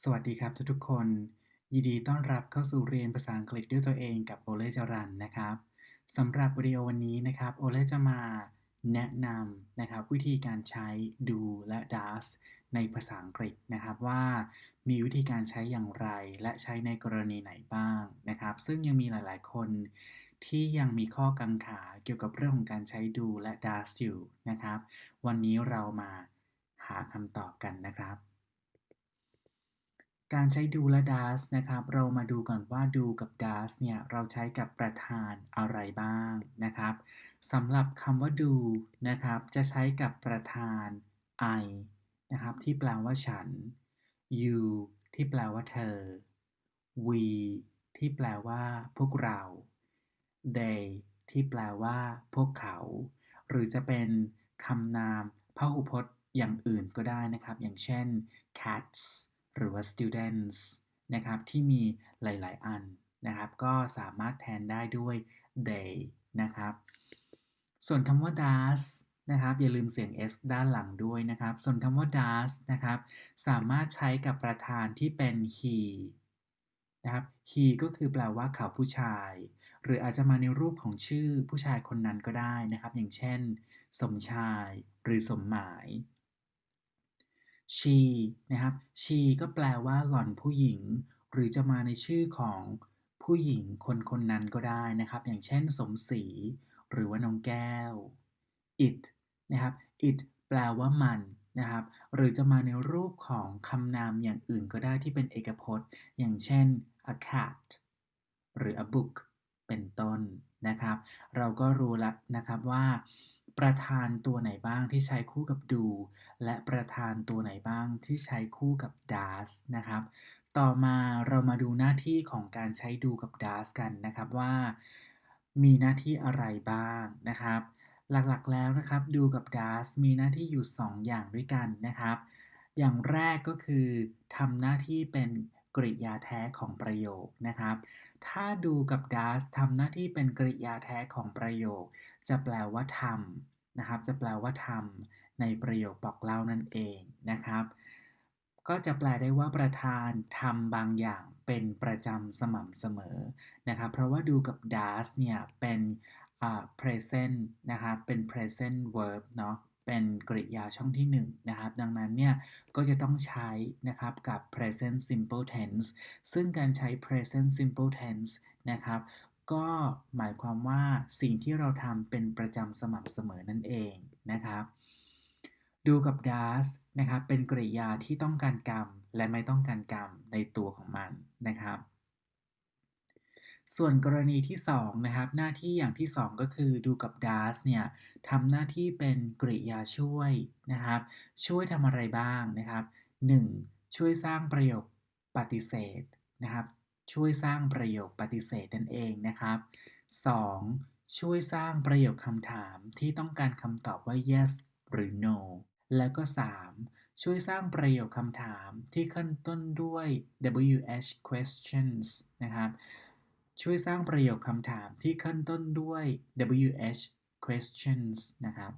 สวัสดีครับทุกๆคน ยินดีต้อนรับเข้าสู่เรียนภาษาอังกฤษด้วยตัวเองกับโอเล่จรันนะครับสำหรับวิดีโอวันนี้นะครับโอเล่จะมาแนะนำนะครับวิธีการใช้ do และ does ในภาษาอังกฤษนะครับว่ามีวิธีการใช้อย่างไร และใช้ในกรณีไหนบ้างนะครับ ซึ่งยังมีหลายๆ คนที่ยังมีข้อกังขาเกี่ยวกับเรื่องของการใช้ do และ does อยู่นะครับ วันนี้เรามาหาคำตอบกันนะครับ การใช้ do และ does นะครับ เรามาดูก่อนว่า do กับ does เนี่ย เราใช้กับประธานอะไรบ้างนะครับสำหรับคำว่า do นะครับ จะใช้กับประธาน I นะครับที่แปลว่าฉัน you ที่แปลว่าเธอ we ที่แปลว่าพวกเรา they ที่แปลว่าพวกเขา หรือจะเป็นคำนามพหุพจน์อย่างอื่นก็ได้นะครับ อย่างเช่น cats หรือว่า students นะครับที่มีหลาย ๆ อันนะครับ ก็สามารถแทนได้ด้วย they นะครับ ส่วนคำว่า does นะครับอย่าลืมเสียง s ด้านหลังด้วยนะครับ ส่วนคำว่า does นะครับ สามารถใช้กับประธานที่เป็น he นะครับ he ก็คือแปลว่าเขาผู้ชาย หรืออาจจะมาในรูปของชื่อผู้ชายคนนั้นก็ได้นะครับ อย่างเช่น สมชาย หรือสมหมาย she นะครับ she ก็แปลว่าหล่อนผู้หญิง หรือจะมาในชื่อของผู้หญิงคนคนนั้นก็ได้นะครับ อย่างเช่น สมศรีหรือว่าน้องแก้ว it นะครับ it แปลว่ามันนะครับ หรือจะมาในรูปของคำนามอย่างอื่นก็ได้ที่เป็นเอกพจน์ อย่างเช่น a cat หรือ a book เป็นต้นนะครับ เราก็รู้แล้วนะครับว่า ประธานตัวไหนบ้างที่ใช้คู่กับ do และประธานตัวไหนบ้างที่ใช้คู่กับ does นะครับ ต่อมาเรามาดูหน้าที่ของการใช้ do กับ does กันนะครับว่า มีหน้าที่อะไรบ้างนะครับ หลักๆแล้วนะครับ do กับ does มีหน้าที่อยู่ 2 อย่างด้วยกันนะครับ อย่างแรกก็คือทำหน้าที่เป็นกริยาแท้ของประโยคนะครับ ถ้าดูกับ does ทำหน้าที่เป็นกริยาแท้ของประโยค จะแปลว่าทำนะครับ จะแปลว่าทำในประโยคบอกเล่านั่นเองนะครับ ก็จะแปลได้ว่าประธานทำบางอย่างเป็นประจำสม่ำเสมอนะครับ เพราะว่าดูกับ does เนี่ยเป็น present นะครับ เป็น present verb เนาะ เป็นกริยาช่องที่1นนะครับ ดังนั้นเนี่ยก็จะต้องใช้นะครับกับ present simple tense ซึ่งการใช้ present simple tense นะครับ ก็หมายความว่าสิ่งที่เราทำเป็นประจำสม่ำเสมอนั่นเองนะครับดูกับ does นะครับ เป็นกริยาที่ต้องการกรรม และไม่ต้องการกรรมในตัวของมันนะครับ ส่วนกรณีที่2นะครับหน้าที่อย่างที่ 2 ก็คือดูกับ does เนี่ยทำหน้าที่เป็นกริยาช่วยนะครับ ช่วยทำอะไรบ้างนะครับ 1. ช่วยสร้างประโยคปฏิเสธนะครับ ช่วยสร้างประโยคปฏิเสธนั่นเองนะครับ 2. ช่วยสร้างประโยคคำถามที่ต้องการคำตอบว่า yes หรือ no แล้วก็ 3. ช่วยสร้างประโยคคำถามที่ขึ้นต้นด้วย WH questions นะครับ ช่วยสร้างประโยคคำถามที่ขึ้นต้นด้วย WH questions นะครับ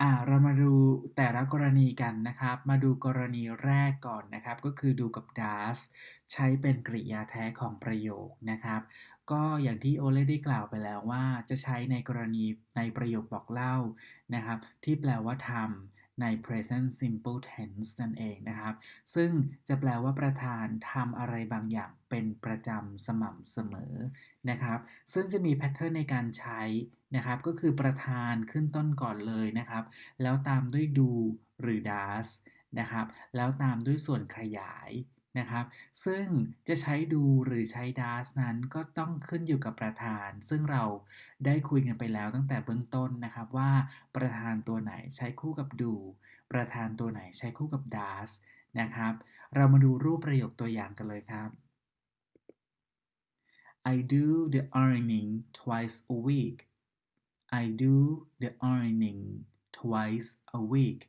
อ่าเรามาดูแต่ละกรณีกันนะครับ มาดูกรณีแรกก่อนนะครับ ก็คือดูกับ does ใช้เป็นกริยาแท้ของประโยคนะครับ ก็อย่างที่โอเล่ได้กล่าวไปแล้วว่า จะใช้ในกรณีในประโยคบอกเล่านะครับ ที่แปลว่าทำ ใน present simple tense นั่นเองนะครับ ซึ่งจะแปลว่าประธานทำอะไรบางอย่างเป็นประจำสม่ำเสมอนะครับ ซึ่งจะมีแพทเทิร์นในการใช้นะครับ ก็คือประธานขึ้นต้นก่อนเลยนะครับ แล้วตามด้วย do หรือ does นะครับ แล้วตามด้วยส่วนขยาย นะครับ ซึ่งจะใช้ดูหรือใช้ does นั้นก็ต้องขึ้นอยู่กับประธาน ซึ่งเราได้คุยกันไปแล้วตั้งแต่เบื้องต้นนะครับว่าประธานตัวไหนใช้คู่กับ do ประธานตัวไหนใช้คู่กับ does นะครับ เรามาดูรูปประโยคตัวอย่างกันเลยครับ I do the ironing twice a week I do the ironing twice a week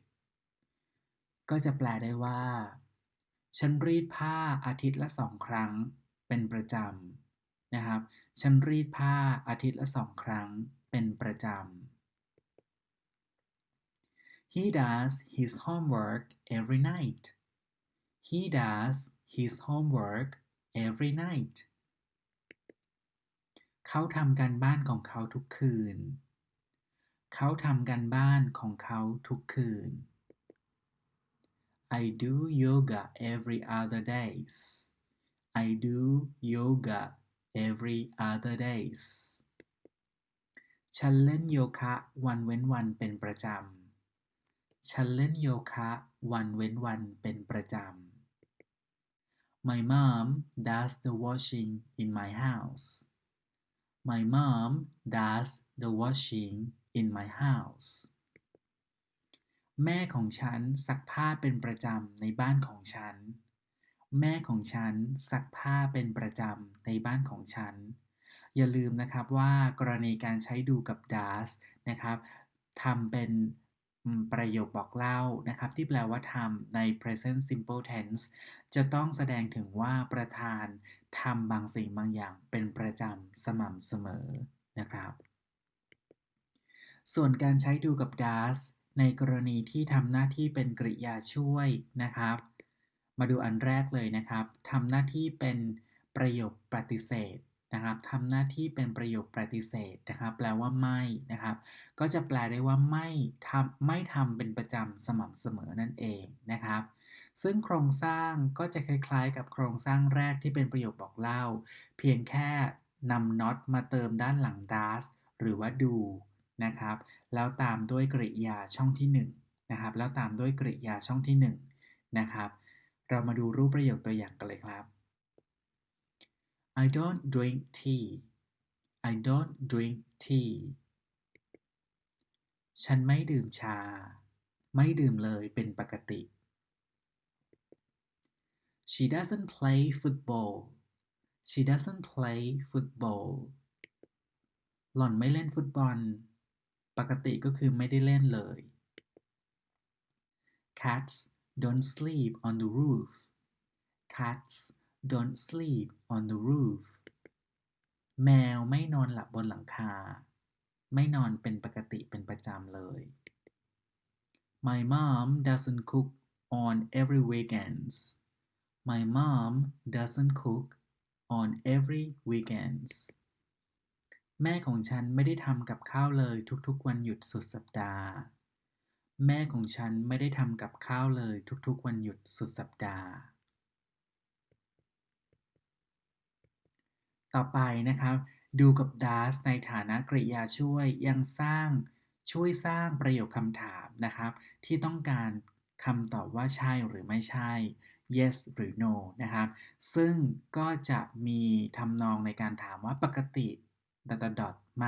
ก็จะแปลได้ว่า ฉันรีดผ้าอาทิตย์ละสองครั้งเป็นประจำนะครับ ฉันรีดผ้าอาทิตย์ละสองครั้งเป็นประจำ He does his homework every night. He does his homework every night. เขาทำการบ้านของเขาทุกคืน เขาทำการบ้านของเขาทุกคืน I do yoga every other days. I do yoga every other days. ฉันเล่นโยคะวันเว้นวันเป็นประจำ ฉันเล่นโยคะวันเว้นวันเป็นประจำ My mom does the washing in my house. My mom does the washing in my house. แม่ของฉันซักผ้าเป็นประจำในบ้านของฉัน แม่ของฉันซักผ้าเป็นประจำในบ้านของฉัน อย่าลืมนะครับว่ากรณีการใช้ดูกับ does นะครับทำเป็นประโยคบอกเล่านะครับ ที่แปลว่าทำใน present simple tense จะต้องแสดงถึงว่าประธานทำบางสิ่งบางอย่างเป็นประจำสม่ำเสมอนะครับ ส่วนการใช้ดูกับ does ในกรณีที่ทำหน้าที่เป็นกริยาช่วยนะครับ มาดูอันแรกเลยนะครับทำหน้าที่เป็นประโยคปฏิเสธนะครับทำหน้าที่เป็นประโยคปฏิเสธนะครับ แปลว่าไม่นะครับ ก็จะแปลได้ว่าไม่ทำไม่ทำเป็นประจำสม่ำเสมอนั่นเองนะครับ ซึ่งโครงสร้างก็จะคล้ายๆ กับโครงสร้างแรกที่เป็นประโยคบอกเล่า เพียงแค่นำ not มาเติมด้านหลัง does หรือว่า do นะครับ แล้วตามด้วยกริยาช่องที่1นะครับแล้วตามด้วยกริยาช่องที่1นะครับ เรามาดูรูปประโยคตัวอย่างกันเลยครับ I don't drink tea I don't drink tea ฉันไม่ดื่มชา ไม่ดื่มเลยเป็นปกติ She doesn't play football She doesn't play football หล่อนไม่เล่นฟุตบอล ปกติก็คือไม่ได้เล่นเลย Cats don't sleep on the roof Cats don't sleep on the roof แมวไม่นอนหลับบนหลังคา ไม่นอนเป็นปกติเป็นประจำเลย My mom doesn't cook on every weekends My mom doesn't cook on every weekends แม่ของฉันไม่ได้ทำกับข้าวเลยทุกๆวันหยุดสุดสัปดาห์ แม่ของฉันไม่ได้ทำกับข้าวเลยทุกๆวันหยุดสุดสัปดาห์ ต่อไปนะครับ ดูกับ does ในฐานะกริยาช่วยยังสร้างช่วยสร้างประโยคคำถามนะครับ ที่ต้องการคำตอบว่าใช่หรือไม่ใช่ yes หรือ no นะครับ ซึ่งก็จะมีทำนองในการถามว่าปกติ dot dot ไหม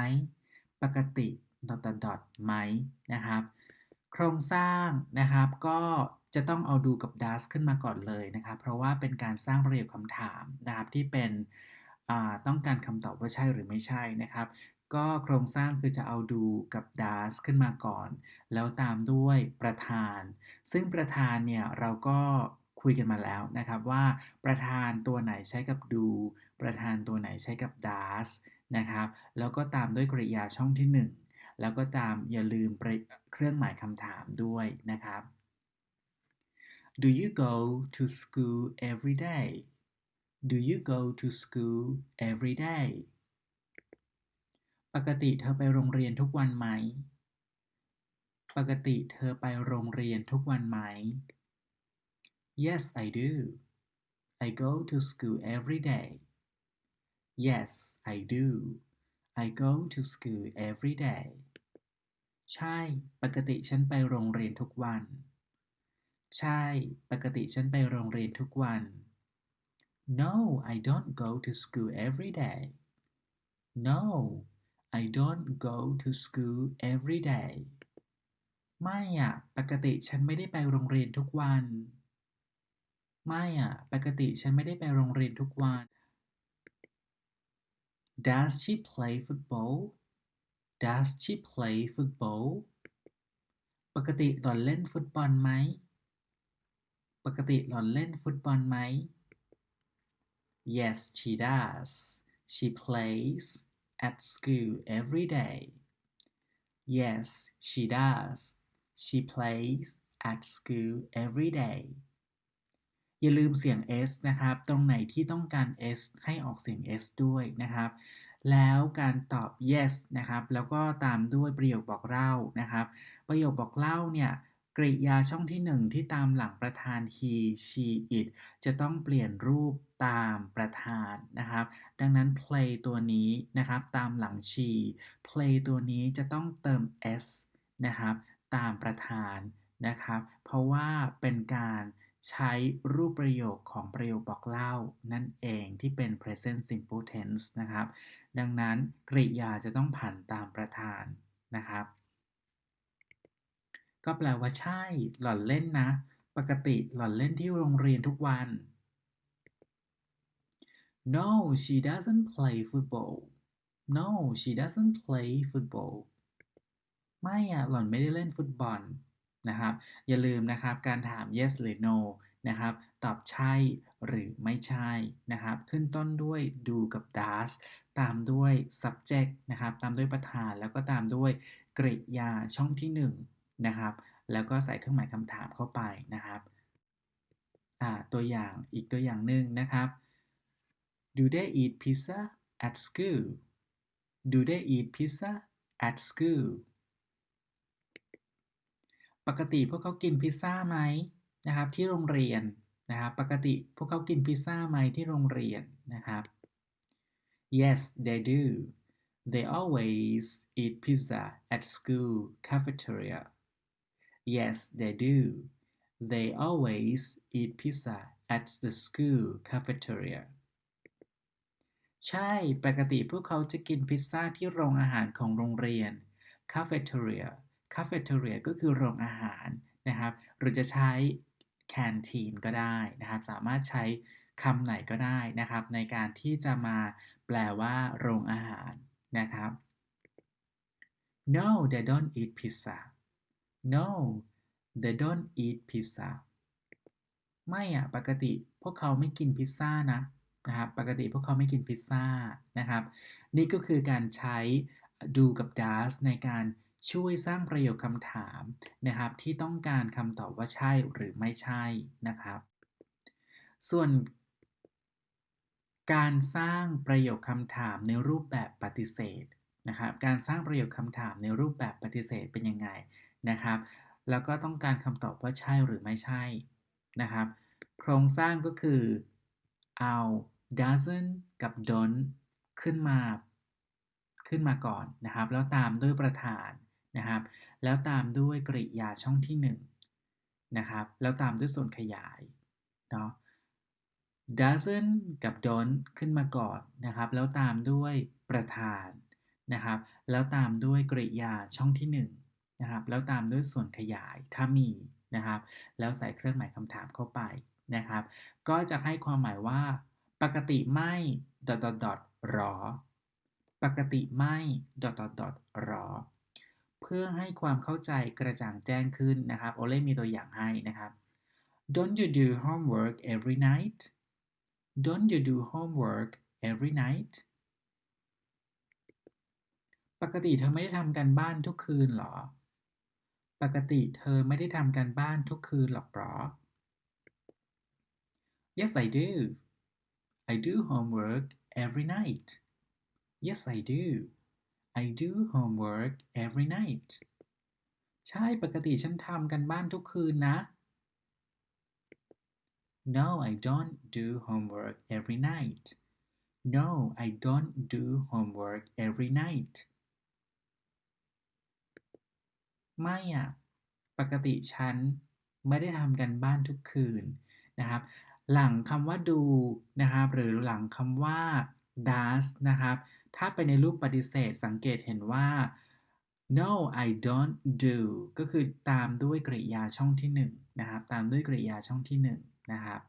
ปกติ dot dot ไหมนะครับ โครงสร้างนะครับก็จะต้องเอาดูกับ does ขึ้นมาก่อนเลยนะครับ เพราะว่าเป็นการสร้างประโยคคำถามนะครับที่เป็นต้องการคำตอบว่าใช่หรือไม่ใช่นะครับ ก็โครงสร้างคือจะเอาดูกับ does ขึ้นมาก่อน แล้วตามด้วยประธาน ซึ่งประธานเนี่ยเราก็คุยกันมาแล้วนะครับว่าประธานตัวไหนใช้กับดูประธานตัวไหนใช้กับ does นะครับ แล้วก็ตามด้วยกริยาช่องที่ 1 แล้วก็ตามอย่าลืมเครื่องหมายคำถามด้วยนะครับ Do you go to school every day Do you go to school every day ปกติเธอไปโรงเรียนทุกวันไหม ปกติเธอไปโรงเรียนทุกวันไหม Yes I do I go to school every day Yes I do I go to school every day ใช่ ปกติฉันไปโรงเรียนทุกวัน ใช่ ปกติฉันไปโรงเรียนทุกวัน No, I don't go to school every day. No, I don't go to school every day. ไม่อะปกติฉันไม่ได้ไปโรงเรียนทุกวัน ไม่อะปกติฉันไม่ได้ไปโรงเรียนทุกวัน Does she play football? Does she play football? ปกติหล่อนเล่นฟุตบอลไหม ปกติหล่อนเล่นฟุตบอลไหม Yes, she does. She plays at school every day. Yes, she does. she plays at school every day อย่าลืมเสียง s นะครับ ตรงไหนที่ต้องการ s ให้ออกเสียง s ด้วยนะครับ แล้วการตอบ yes นะครับ แล้วก็ตามด้วยประโยคบอกเล่านะครับ ประโยคบอกเล่าเนี่ยกริยาช่องที่ 1 ที่ตามหลังประธาน he she it จะต้องเปลี่ยนรูปตามประธานนะครับ ดังนั้น play ตัวนี้นะครับ ตามหลัง she play ตัวนี้จะต้องเติม s นะครับ ตามประธานนะครับ เพราะว่าเป็นการ ใช้รูปประโยคของประโยคบอกเล่านั่นเองที่เป็น present simple tense นะครับ ดังนั้นกริยาจะต้องผันตามประธานนะครับ ก็แปลว่าใช่ หล่อนเล่นนะ ปกติหล่อนเล่นที่โรงเรียนทุกวัน No she doesn't play football No she doesn't play football ไม่อะหล่อนไม่ได้เล่นฟุตบอล นะครับ อย่าลืมนะครับการถาม yes หรือ no นะครับ ตอบใช่หรือไม่ใช่นะครับ ขึ้นต้นด้วย do กับ does ตามด้วย subject นะครับ ตามด้วยประธานแล้วก็ตามด้วยกริยาช่องที่ 1 นะครับ แล้วก็ใส่เครื่องหมายคำถามเข้าไปนะครับตัวอย่างอีกตัวอย่างหนึ่งนะครับ Do they eat pizza at school Do they eat pizza at school ปกติพวกเขากินพิซซ่าไหมนะครับ ที่โรงเรียนนะครับ ปกติพวกเขากินพิซซ่าไหมที่โรงเรียนนะครับ Yes they do they always eat pizza at school cafeteria Yes they do they always eat pizza at the school cafeteria ใช่ ปกติพวกเขาจะกินพิซซ่าที่โรงอาหารของโรงเรียน cafeteria cafeteria ก็คือโรงอาหารนะครับ หรือจะใช้ canteen ก็ได้นะครับ สามารถใช้คำไหนก็ได้นะครับ ในการที่จะมาแปลว่าโรงอาหารนะครับ No they don't eat pizza No they don't eat pizza ไม่อะปกติพวกเขาไม่กินพิซซ่านะนะครับ ปกติพวกเขาไม่กินพิซซ่านะครับ นี่ก็คือการใช้ do กับ does ในการ ช่วยสร้างประโยคคำถามนะครับ ที่ต้องการคำตอบว่าใช่หรือไม่ใช่นะครับ ส่วน การสร้างประโยคคำถามในรูปแบบปฏิเสธนะครับ การสร้างประโยคคำถามในรูปแบบปฏิเสธเป็นยังไงนะครับ แล้วก็ต้องการคำตอบว่าใช่หรือไม่ใช่นะครับ โครงสร้างก็คือเอา doesn't กับ don't ขึ้นมาขึ้นมาก่อนนะครับ แล้วตามด้วยประธาน นะครับ แล้วตามด้วยกริยาช่องที่1นะครับ แล้วตามด้วยส่วนขยายเนาะ doesn't กับ don't ขึ้นมาก่อนนะครับ แล้วตามด้วยประธานนะครับ แล้วตามด้วยกริยาช่องที่1นะครับ แล้วตามด้วยส่วนขยายถ้ามีนะครับ แล้วใส่เครื่องหมายคำถามเข้าไปนะครับ ก็จะให้ความหมายว่า ปกติไม่ dot dot dot หรอ ปกติไม่ dot dot dot หรอ เพื่อให้ความเข้าใจกระจ่างแจ้งขึ้นนะครับโอเล่มีตัวอย่างให้นะครับ Don't you do homework every night Don't you do homework every night ปกติเธอไม่ได้ทำการบ้านทุกคืนหรอ ปกติเธอไม่ได้ทำการบ้านทุกคืนหรอกหรอ Yes I do I do homework every night Yes I do I do homework every night ใช่ปกติฉันทำกันบ้านทุกคืนนะ No I don't do homework every night No I don't do homework every night ไม่อะปกติฉันไม่ได้ทำกันบ้านทุกคืนนะครับ หลังคำว่า do นะครับ หรือหลังคำว่า does นะครับ ถ้าไปในรูปปฏิเสธสังเกตเห็นว่า no I don't do ก็คือตามด้วยกริยาช่องที่1นะครับ ตามด้วยกริยาช่องที่1นะครับ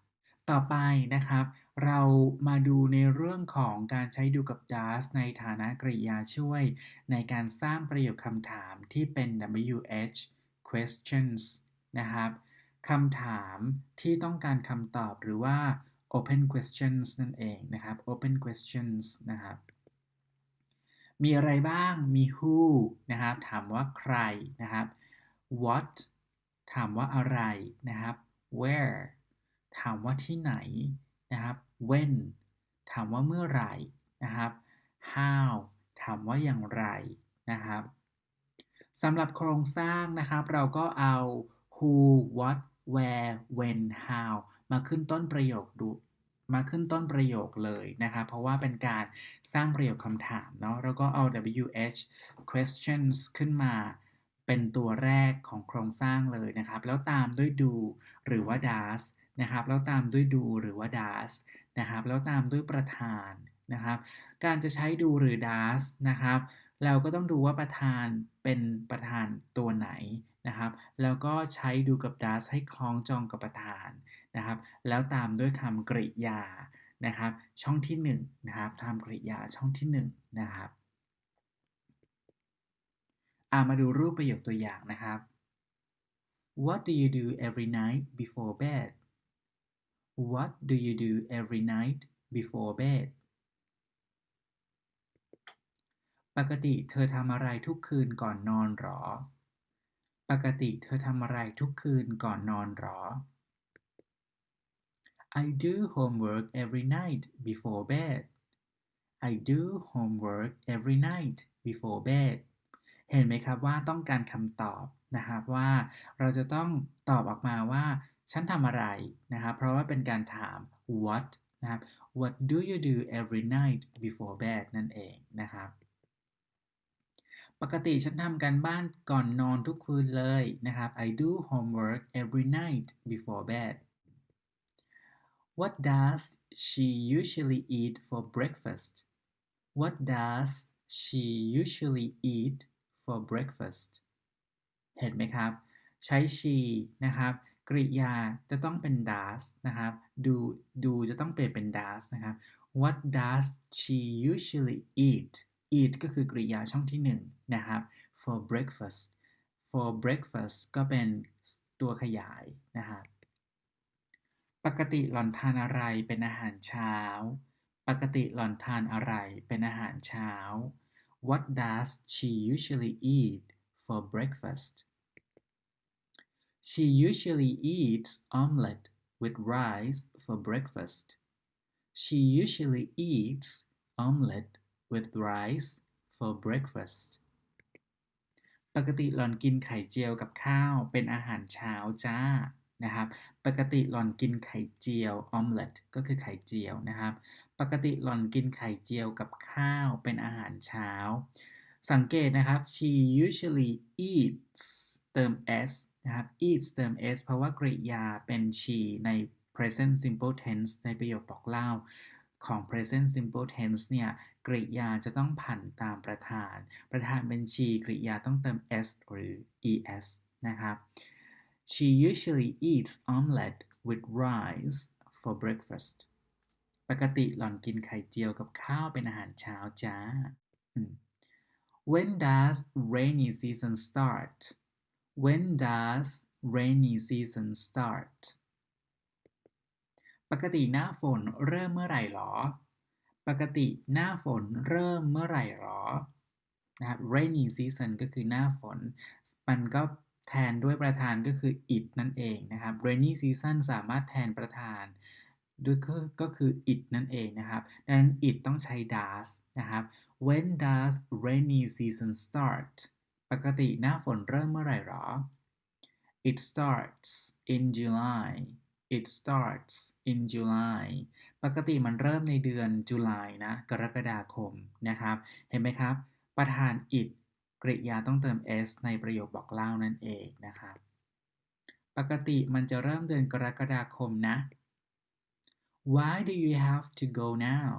ต่อไปนะครับ เรามาดูในเรื่องของการใช้ดูกับ does ในฐานะกริยาช่วย ในการสร้างประโยคคำถามที่เป็น WH questions นะครับคำถามที่ต้องการคำตอบหรือว่า open questions นั่นเองนะครับ open questions นะครับ มีอะไรบ้าง มี who นะครับ ถามว่าใครนะครับ what ถามว่าอะไรนะครับ where ถามว่าที่ไหนนะครับ when ถามว่าเมื่อไหร่นะครับ how ถามว่าอย่างไรนะครับสำหรับโครงสร้างนะครับ เราก็เอา who what where when how มาขึ้นต้นประโยคดู มาขึ้นต้นประโยคเลยนะครับเพราะว่าเป็นการสร้างประโยคคำถามเนาะแล้วก็เอา WH questions ขึ้นมาเป็นตัวแรกของโครงสร้างเลยนะครับ แล้วตามด้วย do หรือว่า does นะครับ แล้วตามด้วย do หรือว่า does นะครับ แล้วตามด้วยประธานนะครับ การจะใช้ do หรือ does นะครับ เราก็ต้องดูว่าประธานเป็นประธานตัวไหนนะครับ แล้วก็ใช้ do กับ does ให้คล้องจองกับประธาน นะครับ แล้วตามด้วยคำกริยานะครับ ช่องที่1นะครับทำกริยาช่องที่1นะครับามาดูรูปประโยคตัวอย่างนะครับ What do you do every night before bed What do you do every night before bed ปกติเธอทำอะไรทุกคืนก่อนนอนหรอ ปกติเธอทำอะไรทุกคืนก่อนนอนหรอ I do homework every night before bed I do homework every night before bed เห็นไหมครับว่าต้องการคำตอบนะครับว่าเราจะต้องตอบออกมาว่า ฉันทำอะไรนะครับเพราะว่าเป็นการถาม what นะครับ what do you do every night before bed นั่นเองนะครับ ปกติฉันทำการบ้านก่อนนอนทุกคืนเลยนะครับ I do homework every night before bed What does she usually eat for breakfast What does she usually eat for breakfast เห็นไหมครับ ใช้ she นะครับ กริยาจะต้องเป็น does นะครับ do do จะต้องเปลี่ยนเป็น does นะครับ What does she usually eat eat ก็คือกริยาช่องที่ 1 นะครับ for breakfast for breakfast ก็เป็นตัวขยายนะครับ ปกติหล่อนทานอะไรเป็นอาหารเช้า ปกติหล่อนทานอะไรเป็นอาหารเช้า What does she usually eat for breakfast? She usually eats omelette with rice for breakfast. She usually eats omelette with rice for breakfast. ปกติหล่อนกินไข่เจียวกับข้าวเป็นอาหารเช้าจ้า นะครับ ปกติหล่อนกินไข่เจียว omelette ก็คือไข่เจียวนะครับ ปกติหล่อนกินไข่เจียวกับข้าวเป็นอาหารเช้า สังเกตนะครับ she usually eats เติม s นะครับ eats เติม s เพราะว่ากริยาเป็น she ใน present simple tense ในประโยคบอกเล่าของ present simple tense เนี่ย กริยาจะต้องผันตามประธาน ประธานเป็น she กริยาต้องเติม s หรือ es นะครับ she usually eats omelette with rice for breakfast ปกติหล่อนกินไข่เจียวกับข้าวเป็นอาหารเช้าจ้า When does rainy season start When does rainy season start ปกติหน้าฝนเริ่มเมื่อไหร่หรอ ปกติหน้าฝนเริ่มเมื่อไหร่หรอนะครับ rainy season ก็คือหน้าฝน มันก็ แทนด้วยประธานก็คือ it นั่นเองนะครับ rainy season สามารถแทนประธานด้วยก็คือ it นั่นเองนะครับ ดังนั้น it ต้องใช้ does นะครับ when does rainy season start ปกติหน้าฝนเริ่มเมื่อไหร่หรอ it starts in July it starts in July ปกติมันเริ่มในเดือนจุลายนะ กรกฎาคมนะครับ เห็นไหมครับ ประธาน it กริยาต้องเติม s ในประโยคบอกเล่านั่นเองนะครับ ปกติมันจะเริ่มเดือนกรกฎาคมนะ Why do you have to go now?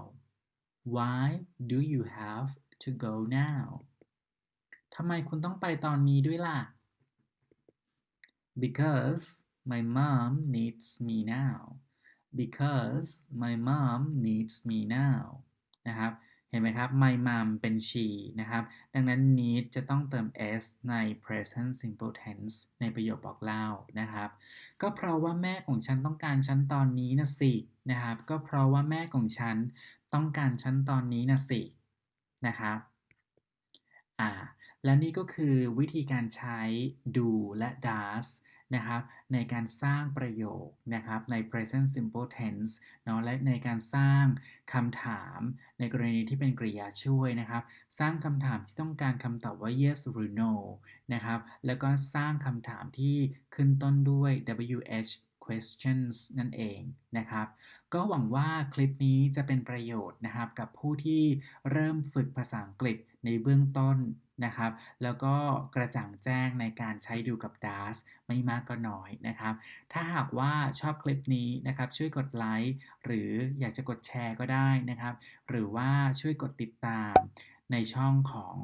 Why do you have to go now? ทำไมคุณต้องไปตอนนี้ด้วยล่ะ Because my mom needs me now. Because my mom needs me now. นะครับ ไหมครับ my mom เป็น she นะครับ ดังนั้น need จะต้องเติม s ใน present simple tense ในประโยคบอกเล่านะครับ ก็เพราะว่าแม่ของฉันต้องการฉันตอนนี้นะสินะครับ ก็เพราะว่าแม่ของฉันต้องการฉันตอนนี้นะสินะครับอ่าและนี่ก็คือวิธีการใช้ do และ does นะครับในการสร้างประโยคนะครับใน present simple tense เนาะและในการสร้างคำถามในกรณีที่เป็นกริยาช่วยนะครับ สร้างคำถามที่ต้องการคำตอบว่า yes หรือ no นะครับแล้วก็สร้างคำถามที่ขึ้นต้นด้วย wh questions นั่นเองนะครับ ก็หวังว่าคลิปนี้จะเป็นประโยชน์นะครับกับผู้ที่เริ่มฝึกภาษาอังกฤษในเบื้องต้น นะครับ แล้วก็กระจ่างแจ้งในการใช้ดูกับ DAS ไม่มากก็น้อยนะครับ ถ้าหากว่าชอบคลิปนี้นะครับ ช่วยกดไลค์หรืออยากจะกดแชร์ก็ได้นะครับ หรือว่าช่วยกดติดตามในช่องของ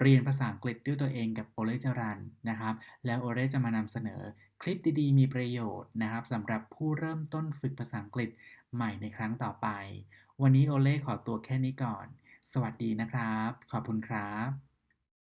เรียนภาษาอังกฤษด้วยตัวเองกับโอเล่จรันนะครับ แล้วโอเล่จะมานำเสนอคลิปดีๆ มีประโยชน์นะครับสำหรับผู้เริ่มต้นฝึกภาษาอังกฤษใหม่ในครั้งต่อไป วันนี้โอเล่ขอตัวแค่นี้ก่อน สวัสดีนะครับ ขอบคุณครับ